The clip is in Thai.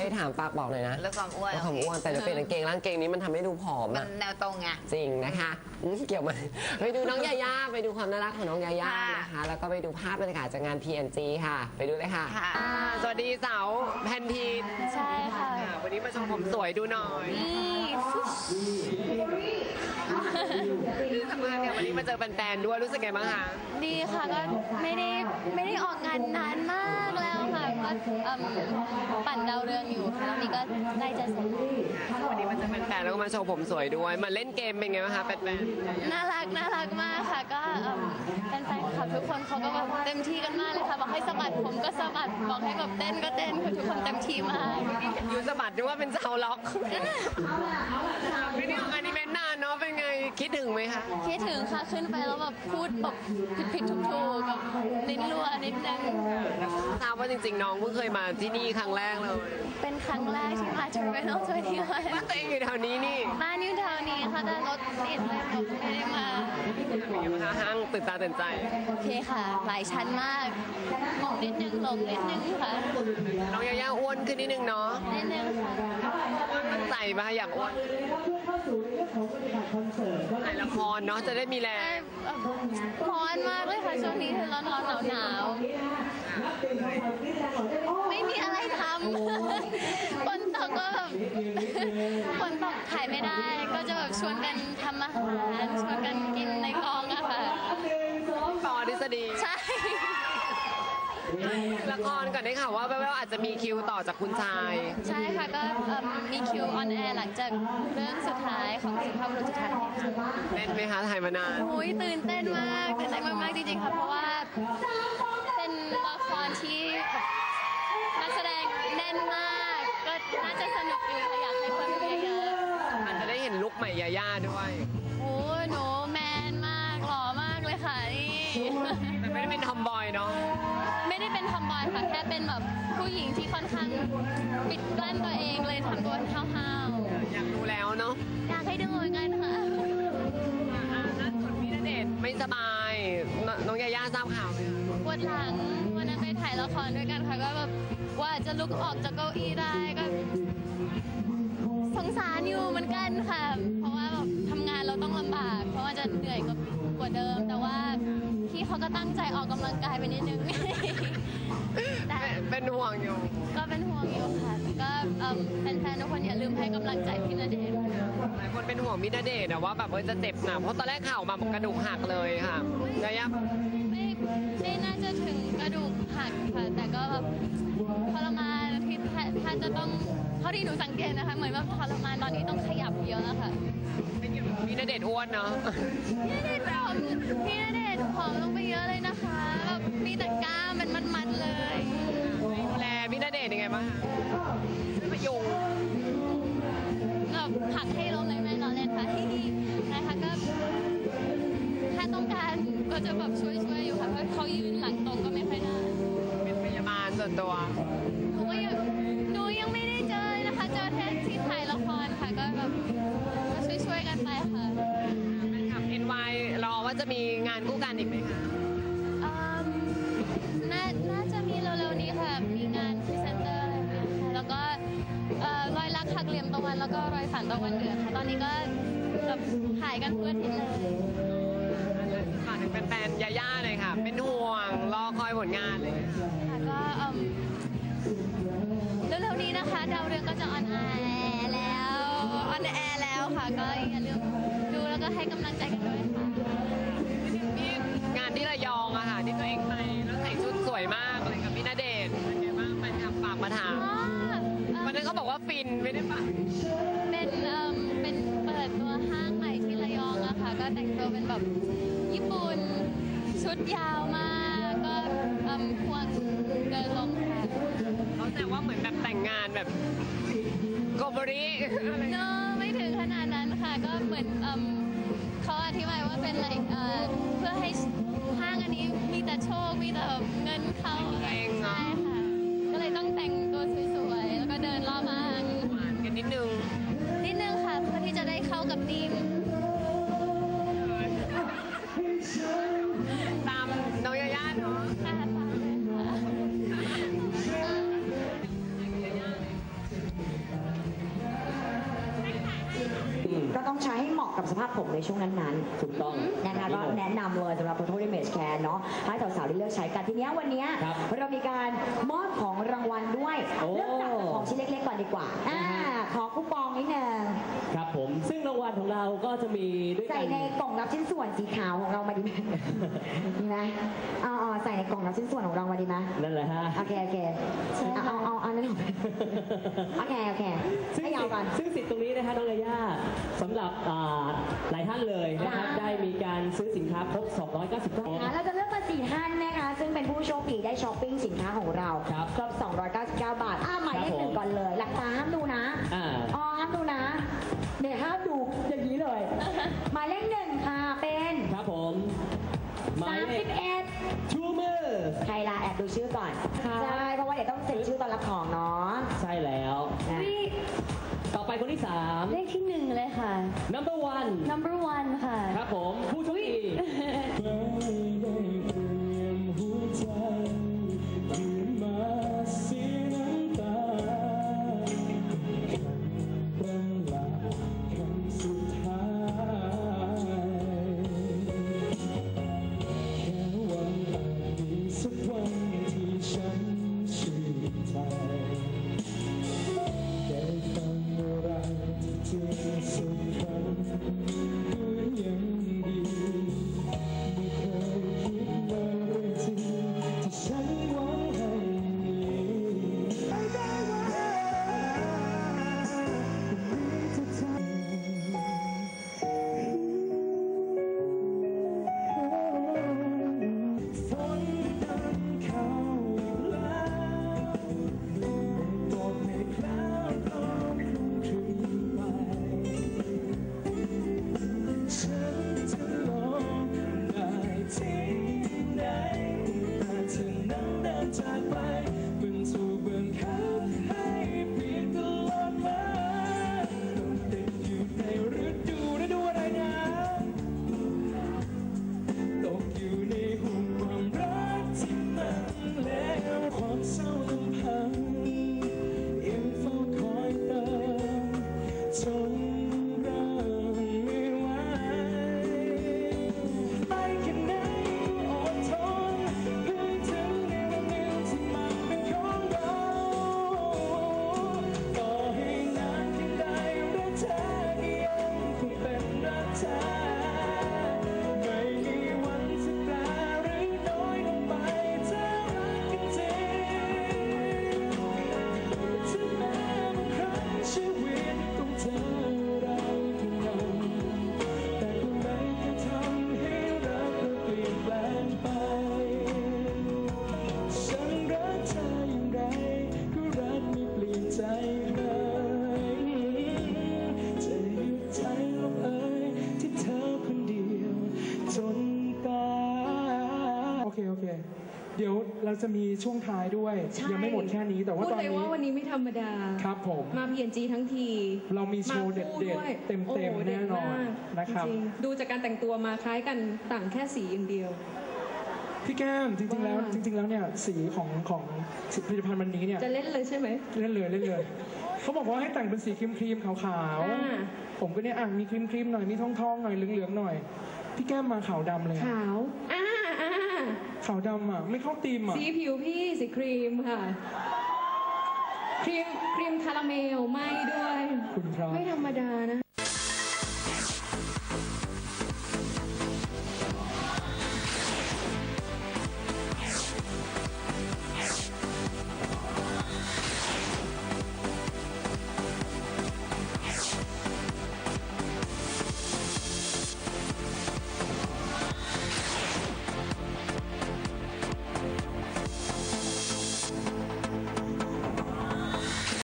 ให้ถามปากบอกหน่อยนะเรื่องความอ้วนเรื่องความอ้วนแต่เดี๋ยวเปลี่ยนกางเกงร่างเกงนี้มันทำให้ดูผอมมันอะแนวตรงไง จริงนะคะอืมเกี่ยวมาไปดูน้องยาย่าไปดูความน่ารักของน้องยาย่าค่ะ นะคะ แล้วก็ไปดูภาพบรรยากาศจากงาน PNG ค่ะ ไปดูเลยค่ะ ค่ะอ่าสวัสดีสาวแพนทีนใช่ค่ะ ค่ะวันนี้มาชมผมสวยดูหน่อยนี่ฟุ ชที่สำคัญเนี่ยวันนี้มาเจอแฟนๆด้วยรู้สึกไงบ้างคะดีค่ะก็ไม่ได้ไม่ได้ออกงานนานมากแล้วค่ะก็เอิ่มปั่นดาวเรืองอยู่ค่ะตอนนี้ก็ใกล้จะเสร็จแล้ววันนี้มาเจอแฟนๆแล้วก็มาโชว์ผมสวยด้วย มาเล่นเกมเป็นไงบ้างคะแฟนน่ารักน่ารักมากค่ะก็เอิ่มแฟนๆคลับทุกคนเขาก็แบบเต็มที่กันมากเลยค่ะบอกให้สะบัดผมก็สะบัดบอกให้แบบเต้นก็เต้นคือทุกคนเต็มที่มากๆยูสะบัดนึกว่าเป็นชาวล็อกไม่ได้ออกงานอีเวนต์นานเนาะเป็นไงคิดถึงไหมคะคิดถึงค่ะขึ้นไปแล้วแบบพูดแบบผิดๆถูกๆแบบลิ้นรัวนิดนึงทราบว่าจริง ๆ น้องเพิ่งเคยมาที่นี่ครั้งแรกเลย เป็นครั้งแรกที่มา Terminal 21ว่าตัวเองอยู่แถวนี้นี่บ้านอยู่แถวนี้ค่ะแต่รถติดเลยแบบไม่ได้มานะคะห้างตื่นตาตื่นใจโอเคค่ะ หลายชั้นมากงง นิดนึงหลงนิดนึงค่ะน้องยาย่าอ้วนขึ้นนิดนึงเนาะนิดนึงค่ะตั้งใจปะอยากอ้วนถ่ายละครเนาะจะได้มีแรแต่งเอ่อร้อนมากเลยค่ะช่วงนี้ร้อนร้อนหนาวหนาวๆไม่มีอะไรทำฝนตกก็แบบฝนตกถ่ายไม่ได้ ก็จะแบบชวนกันทำอาหารชวนกันกินในกองอะค่ะปอทฤษฎีใช่ ละครก่อนได้ข่าวว่าแววๆอาจจะมีคิวต่อจากคุณชาย ใช่ค่ะก็เอิ่มมีคิวออนแอร์หลังจากเรื่องสุดท้ายของสุภาพบุรุษจุฑาเทพค่ะเล่นไหมคะถ่ายมานาน โอ้ยตื่นเต้นมากตื่นเต้นมากๆจริงๆค่ะเพราะว่าเป็นละครที่แบบนักแสดงแน่นมาก ก็น่าจะสนุกอยู่ค่ะอยากให้คนดูเยอะอาจจะได้เห็นลุคใหม่ยาย่าด้วย ๆโอ้ยหนูแมนมากหล่อมากเลยค่ะนี่ แต่ไม่ได้เป็นทอมบอยเนาะไม่ได้เป็น ทอมบอยค่ะแค่เป็นแบบผู้หญิงที่ค่อนข้างปิดกลั้นตัวเองเลยทำตัวห้าวๆอยากดูแล้วเนาะอยากให้ดูเหมือนกันค่ะอ่าล่าสุดพี่ณเดชน์ไม่สบายนน้องยาย่าทราบข่าวไหมคะปวดหลังวันนั้นไปถ่ายละครด้วยกันค่ะก็แบบว่าจะลุกออกจากเก้าอี้ได้ก็ สงสารอยู่เหมือนกันค่ะ เพราะว่าแบบทำงานเราต้องลำบาก เพราะว่าจะเหนื่อยกว่าเดิม แต่ว่าพี่เขาก็ตั้งใจออกกำลังกายไปนิดนึงแต่ เป็นเป็นห่วงอยู่ ก็เป็นห่วงอยู่ค่ะแต่ก็เอิ่มแฟนๆทุกคนอย่าลืมให้กำลังใจพี่ณเดชน์หลายคนเป็นห่วงพี่ณเดชน์อะว่าแบบเออจะเจ็บหนักเพราะตอนแรกข่าวมาบอกกระดูกหักเลยค่ะยาย่าไม่ไม่น่าจะถึงกระดูกหักค่ะ แต่ก็แบบทรมานที่ถ้าถ้าจะต้องเท่าที่หนูสังเกตนะคะเหมือนแบบทรมานตอนนี้ต้องขยับเยอะอะค่ะไม่เกี่ยวกับพี่ณเดชน์อ้วนเนาะ พี่ณเดชน์ผอมพี่ณเดชน์ผอมลงไปเยอะเลยนะคะแบบมีแต่กล้ามเป็นมัดๆเลยดู แลพี่ณเดชน์ยังไงบ้างคะช่วยพยุงแบบผลักให้ล้มเลยแม่นอนเล่นค่ะนะคะก็ถ้าต้องการก็จะแบบช่วยๆอยู่ค่ะเพราะเขายืนหลังตรงก็ไม่ค่อยได้เป็นพยาบาลส่วนตัวหนูก็ยังหนูยังไม่ได้เจอเลยนะคะเจอแค่ที่ถ่ายละครค่ะก็แบบก็ช่วยๆกันไปค่ะ แฟนคลับ NY รอว่าจะมีงานคู่กันอีก นเพื่ออาทิตย์เลยฝากถึงแฟนๆยาย่าหน่อยค่ะ เป็นห่วง รอคอยผลงานเลยค่ะก็เอิ่มเร็วๆนี้นะคะ ดาวเรืองก็จะออนแอร์แล้ว ออนแอร์แล้วค่ะ ก็อย่าลืมดูแล้วก็ให้กำลังใจกันด้วยค่ะ ยาวมากก็ควงเดินลงค่ะเขาแต่ว่าเหมือนแบบแต่งงานแบบโกบริอะไรเนอะไม่ถึงขนาดนั้นค่ะ ก็เหมือนเขาอธิบายว่าเป็นอะไรเพื่อให้ห้างอันนี้มีแต่โชค มีแต่เงินเข้าใช่ค่ะ ใช้ให้เหมาะกับสภาพผมในช่วงนั้นๆถูกต้องนะคะก็แนะนำเลยสำหรับ Total Image Care เนาะให้สาวๆได้เลือกใช้กันทีเนี้ยวันเนี้ยครับเรามีการมอบของรางวัลด้วยโอ้เริ่มจากของชิ้นเล็กๆก่อนดีกว่าอ่า ขอคูปองนิดนึงครับผม ซึ่งรางวัลของเราก็จะมีด้วยกัใส่น ในกล่องรับชิ้นส่วนสีขาวของเรามาดีไหม ดีไหมเอาเอาใส่ในกล่องรับชิ้นส่วนของเรามาดีไหมนั่นแหละฮะ โอเคโอเคเอาเอาเอาเอานั่นออกไปโอเคโอเคซึ่งให้ยาวกัน ซึ่งสิทธิ์ตรงนี้นะคะน้องยาย่าสำหรับอ่าหลายท่านเลยนะครับค่ะได้มีการซื้อสินค้าครบ 299 นะคะเราจะเลือกมา สี่ท่านนะคะ ซึ่งเป็นผู้โชคดีได้ช้อปปิ้งสินค้าของเราครับครบ299 บาท อ่าหมายเลขครับผมหนึ่งก่อนเลย หลักตาห้ามดูนะอ่า อ๋อห้ามดูนะเดี๋ยวห้ามดูอย่างนี้เลย หมายเลขหนึ่งค่ะ เป็นครับผมหมายเลข31ชูมือ ใครล่ะแอบดูชื่อก่อนครับใช่ เพราะว่าเดี๋ยวต้องเซ็นชื่อตอนรับของเนาะใช่แล้ว นะอุ๊ยต่อไปคนที่ เลขที่หนึ่งเลยค่ะ3 number one number one ค่ะ ครับผม ผู้โชคดี ที่ แเดี๋ยวเราจะมีช่วงท้ายด้วย ใช่ยังไม่หมดแค่นี้แต่ว่าพูดตอนเลยนี้ ว่าวันนี้ไม่ธรรมดา ครับผม มา PNG ทั้งทีเรามีโชว์เด็ดมาคู่วยๆเต็มโอ้โหๆแน่นอนเด็ดมากนะครับ จงๆดูจากการแต่งตัวมาคล้ายกันต่างแค่สีอย่างเดียว พี่แก้มจริงๆแล้วว่า จริง ๆ แล้วเนี่ยสีของของผลิตภัณฑ์วันนี้เนี่ยจะเล่นเลยใช่ไหม เล่นเลยเล่นเลยเขาบอกว่าให้แต่งเป็นสีครีมครีมๆขาวอ่า ๆผมก็เนี่ยอะมีครีมครีมๆหน่อยมีทองทองๆหน่อยเหลืองๆหน่อย พี่แก้มมาขาวดำเลยอะขาว อ่าอ่า ขาวดำอะ ไม่เข้าตีมอะ สีผิวพี่สีครีมค่ะ ครีมครีมคาราเมลไม่ด้วย คุณครับ ไม่ธรรมดานะ